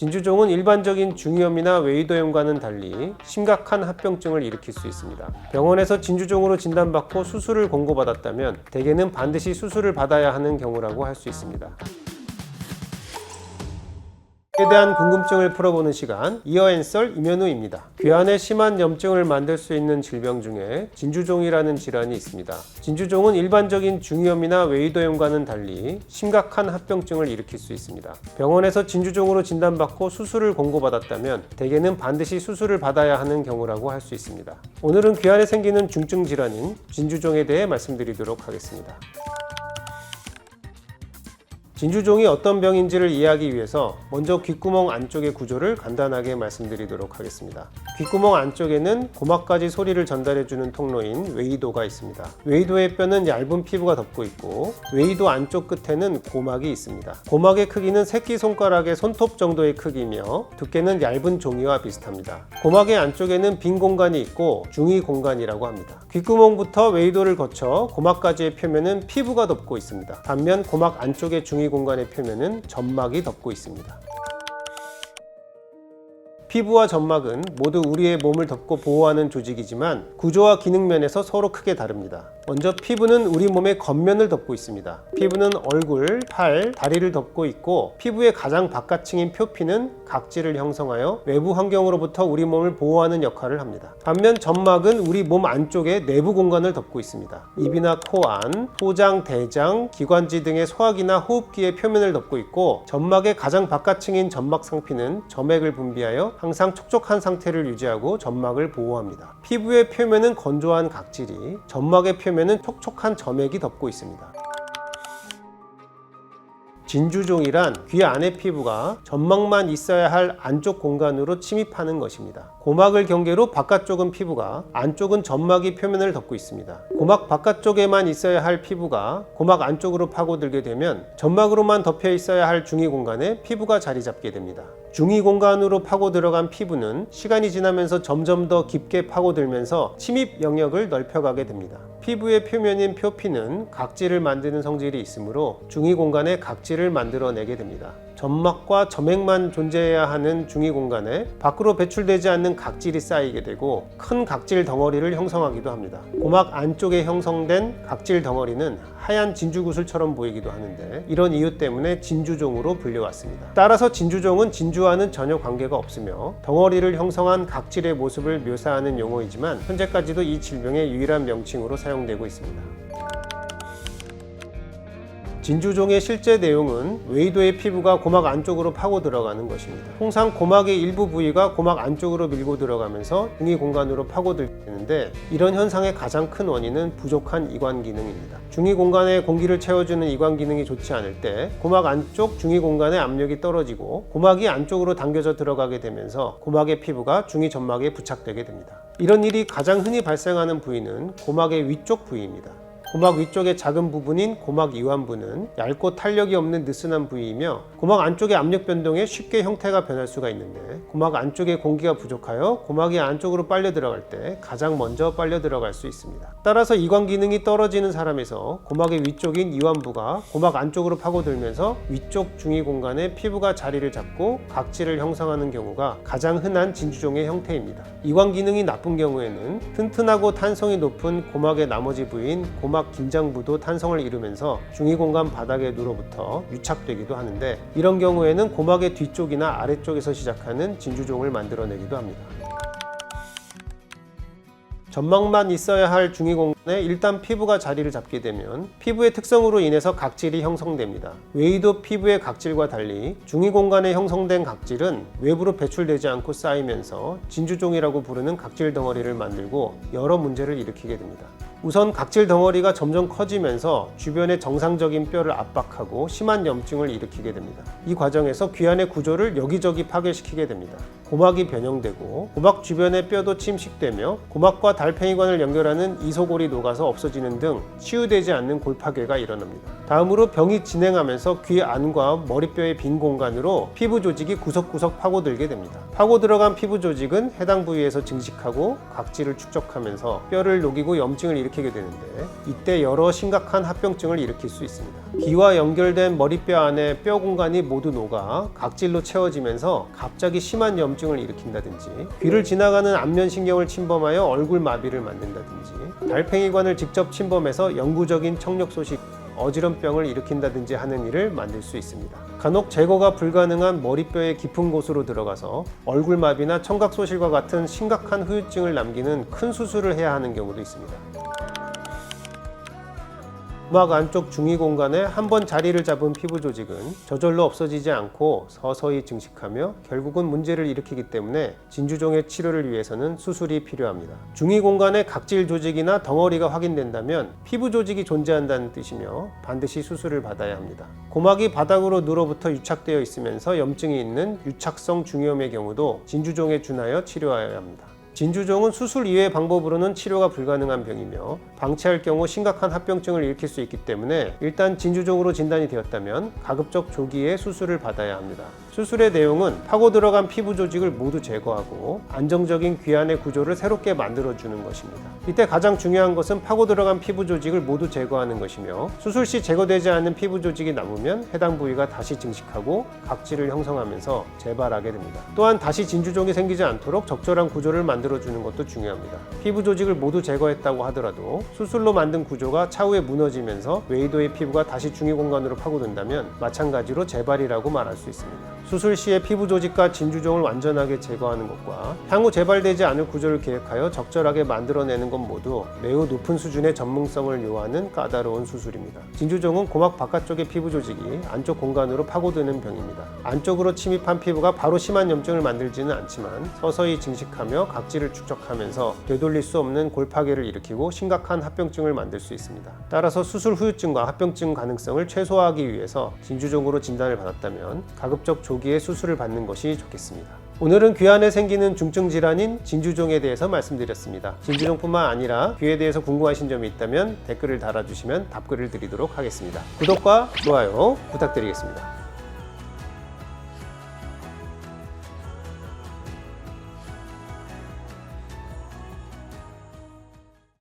진주종은 일반적인 중이염이나 웨이도염과는 달리 심각한 합병증을 일으킬 수 있습니다. 병원에서 진주종으로 진단받고 수술을 권고받았다면 대개는 반드시 수술을 받아야 하는 경우라고 할 수 있습니다. 에 대한 궁금증을 풀어보는 시간 이어앤썰 임현우입니다. 귀환에 심한 염증을 만들 수 있는 질병 중에 진주종이라는 질환이 있습니다. 진주종은 일반적인 중이염이나 웨이도염과는 달리 심각한 합병증을 일으킬 수 있습니다. 병원에서 진주종으로 진단받고 수술을 권고받았다면 대개는 반드시 수술을 받아야 하는 경우라고 할 수 있습니다. 오늘은 귀환에 생기는 중증 질환인 진주종에 대해 말씀드리도록 하겠습니다. 진주종이 어떤 병인지를 이해하기 위해서 먼저 귓구멍 안쪽의 구조를 간단하게 말씀드리도록 하겠습니다. 귓구멍 안쪽에는 고막까지 소리를 전달해주는 통로인 웨이도가 있습니다. 웨이도의 뼈는 얇은 피부가 덮고 있고 웨이도 안쪽 끝에는 고막이 있습니다. 고막의 크기는 새끼손가락의 손톱 정도의 크기며 두께는 얇은 종이와 비슷합니다. 고막의 안쪽에는 빈 공간이 있고 중위 공간이라고 합니다. 귓구멍부터 웨이도를 거쳐 고막까지의 표면은 피부가 덮고 있습니다. 반면 고막 안쪽의 중위 공간의 표면은 점막이 덮고 있습니다. 피부와 점막은 모두 우리의 몸을 덮고 보호하는 조직이지만 구조와 기능 면에서 서로 크게 다릅니다. 먼저 피부는 우리 몸의 겉면을 덮고 있습니다. 피부는 얼굴, 팔, 다리를 덮고 있고 피부의 가장 바깥층인 표피는 각질을 형성하여 외부 환경으로부터 우리 몸을 보호하는 역할을 합니다. 반면 점막은 우리 몸 안쪽의 내부 공간을 덮고 있습니다. 입이나 코 안, 포장, 대장, 기관지 등의 소화기나 호흡기의 표면을 덮고 있고 점막의 가장 바깥층인 점막 상피는 점액을 분비하여 항상 촉촉한 상태를 유지하고 점막을 보호합니다. 피부의 표면은 건조한 각질이, 점막의 표면은 촉촉한 점액이 덮고 있습니다. 진주종이란 귀 안의 피부가 점막만 있어야 할 안쪽 공간으로 침입하는 것입니다. 고막을 경계로 바깥쪽은 피부가, 안쪽은 점막이 표면을 덮고 있습니다. 고막 바깥쪽에만 있어야 할 피부가 고막 안쪽으로 파고들게 되면 점막으로만 덮여 있어야 할 중위 공간에 피부가 자리 잡게 됩니다. 중위 공간으로 파고 들어간 피부는 시간이 지나면서 점점 더 깊게 파고들면서 침입 영역을 넓혀가게 됩니다. 피부의 표면인 표피는 각질을 만드는 성질이 있으므로 중위 공간에 각질을 만들어내게 됩니다. 점막과 점액만 존재해야 하는 중위 공간에 밖으로 배출되지 않는 각질이 쌓이게 되고 큰 각질 덩어리를 형성하기도 합니다. 고막 안쪽에 형성된 각질 덩어리는 하얀 진주 구슬처럼 보이기도 하는데 이런 이유 때문에 진주종으로 불려왔습니다. 따라서 진주종은 진주와는 전혀 관계가 없으며 덩어리를 형성한 각질의 모습을 묘사하는 용어이지만 현재까지도 이 질병의 유일한 명칭으로 사용되고 있습니다. 진주종의 실제 내용은 웨이도의 피부가 고막 안쪽으로 파고 들어가는 것입니다. 통상 고막의 일부 부위가 고막 안쪽으로 밀고 들어가면서 등이 공간으로 파고들는데 이런 현상의 가장 큰 원인은 부족한 이관 기능입니다. 중위 공간에 공기를 채워주는 이관 기능이 좋지 않을 때 고막 안쪽 중위 공간의 압력이 떨어지고 고막이 안쪽으로 당겨져 들어가게 되면서 고막의 피부가 중위 점막에 부착되게 됩니다. 이런 일이 가장 흔히 발생하는 부위는 고막의 위쪽 부위입니다. 고막 위쪽의 작은 부분인 고막 이완부는 얇고 탄력이 없는 느슨한 부위이며 고막 안쪽의 압력 변동에 쉽게 형태가 변할 수가 있는데 고막 안쪽에 공기가 부족하여 고막이 안쪽으로 빨려 들어갈 때 가장 먼저 빨려 들어갈 수 있습니다. 따라서 이관 기능이 떨어지는 사람에서 고막의 위쪽인 이완부가 고막 안쪽으로 파고들면서 위쪽 중위 공간에 피부가 자리를 잡고 각질을 형성하는 경우가 가장 흔한 진주종의 형태입니다. 이관 기능이 나쁜 경우에는 튼튼하고 탄성이 높은 고막의 나머지 부위인 고막 긴장부도 탄성을 이루면서 중위 공간 바닥에 누러붙어 유착되기도 하는데 이런 경우에는 고막의 뒤쪽이나 아래쪽에서 시작하는 진주종을 만들어내기도 합니다. 점막만 있어야 할 중위 공간에 일단 피부가 자리를 잡게 되면 피부의 특성으로 인해서 각질이 형성됩니다. 웨이도 피부의 각질과 달리 중위 공간에 형성된 각질은 외부로 배출되지 않고 쌓이면서 진주종이라고 부르는 각질 덩어리를 만들고 여러 문제를 일으키게 됩니다. 우선 각질 덩어리가 점점 커지면서 주변의 정상적인 뼈를 압박하고 심한 염증을 일으키게 됩니다. 이 과정에서 귀 안의 구조를 여기저기 파괴시키게 됩니다. 고막이 변형되고 고막 주변의 뼈도 침식되며 고막과 달팽이관을 연결하는 이소골이 녹아서 없어지는 등 치유되지 않는 골파괴가 일어납니다. 다음으로 병이 진행하면서 귀 안과 머리뼈의 빈 공간으로 피부 조직이 구석구석 파고들게 됩니다. 파고 들어간 피부 조직은 해당 부위에서 증식하고 각질을 축적하면서 뼈를 녹이고 염증을 일으키게 되는데 이때 여러 심각한 합병증을 일으킬 수 있습니다. 귀와 연결된 머리뼈 안에 뼈 공간이 모두 녹아 각질로 채워지면서 갑자기 심한 염증 을 일으킨다든지 귀를 지나가는 안면신경을 침범하여 얼굴 마비를 만든다든지 달팽이관을 직접 침범해서 영구적인 청력 소식 어지럼병을 일으킨다든지 하는 일을 만들 수 있습니다. 간혹 제거가 불가능한 머리뼈의 깊은 곳으로 들어가서 얼굴 마비나 청각 소실과 같은 심각한 후유증을 남기는 큰 수술을 해야 하는 경우도 있습니다. 고막 안쪽 중위 공간에 한번 자리를 잡은 피부 조직은 저절로 없어지지 않고 서서히 증식하며 결국은 문제를 일으키기 때문에 진주종의 치료를 위해서는 수술이 필요합니다. 중위 공간에 각질 조직이나 덩어리가 확인된다면 피부 조직이 존재한다는 뜻이며 반드시 수술을 받아야 합니다. 고막이 바닥으로 늘어붙어 유착되어 있으면서 염증이 있는 유착성 중이염의 경우도 진주종에 준하여 치료하여야 합니다. 진주종은 수술 이외의 방법으로는 치료가 불가능한 병이며 방치할 경우 심각한 합병증을 일으킬 수 있기 때문에 일단 진주종으로 진단이 되었다면 가급적 조기에 수술을 받아야 합니다. 수술의 내용은 파고 들어간 피부 조직을 모두 제거하고 안정적인 귀안의 구조를 새롭게 만들어주는 것입니다. 이때 가장 중요한 것은 파고 들어간 피부 조직을 모두 제거하는 것이며 수술 시 제거되지 않은 피부 조직이 남으면 해당 부위가 다시 증식하고 각질을 형성하면서 재발하게 됩니다. 또한 다시 진주종이 생기지 않도록 적절한 구조를 만들어 주는 것도 중요합니다. 피부 조직을 모두 제거했다고 하더라도 수술로 만든 구조가 차후에 무너지면서 웨이도의 피부가 다시 중위 공간으로 파고든다면 마찬가지로 재발이라고 말할 수 있습니다. 수술 시에 피부 조직과 진주종을 완전하게 제거하는 것과 향후 재발되지 않을 구조를 계획하여 적절하게 만들어내는 것 모두 매우 높은 수준의 전문성을 요하는 까다로운 수술입니다. 진주종은 고막 바깥쪽의 피부 조직이 안쪽 공간으로 파고드는 병입니다. 안쪽으로 침입한 피부가 바로 심한 염증을 만들지는 않지만 서서히 증식하며 각질을 축적하면서 되돌릴 수 없는 골파괴를 일으키고 심각한 합병증을 만들 수 있습니다. 따라서 수술 후유증과 합병증 가능성을 최소화하기 위해서 진주종으로 진단을 받았다면 가급적 조기에 수술을 받는 것이 좋겠습니다. 오늘은 귀 안에 생기는 중증 질환인 진주종에 대해서 말씀드렸습니다. 진주종뿐만 아니라 귀에 대해서 궁금하신 점이 있다면 댓글을 달아주시면 답글을 드리도록 하겠습니다. 구독과 좋아요 부탁드리겠습니다.